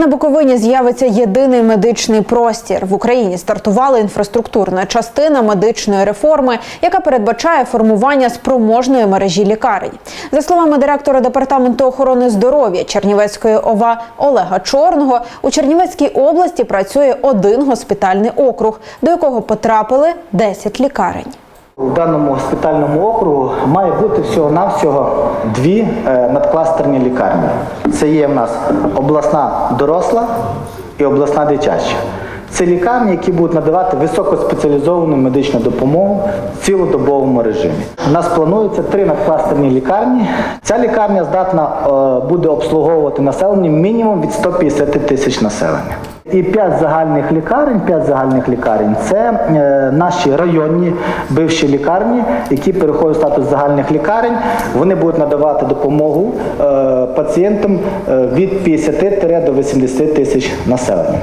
На Буковині з'явиться єдиний медичний простір. В Україні стартувала інфраструктурна частина медичної реформи, яка передбачає формування спроможної мережі лікарень. За словами директора департаменту охорони здоров'я Чернівецької ОВА Олега Чорного, у Чернівецькій області працює один госпітальний округ, до якого потрапили 10 лікарень. У даному госпітальному округу має бути всього-навсього дві е, надкластерні лікарні. Це є в нас обласна доросла і обласна дитяча. Це лікарні, які будуть надавати високоспеціалізовану медичну допомогу в цілодобовому режимі. У нас планується три надкластерні лікарні. Ця лікарня здатна е, буде обслуговувати населення мінімум від 150 тисяч населення. І п'ять загальних лікарень, п'ять загальних лікарень це е, наші районні бивші лікарні, які переходять в статус загальних лікарень. Вони будуть надавати допомогу е, пацієнтам е, від 50 до 80 тисяч населення.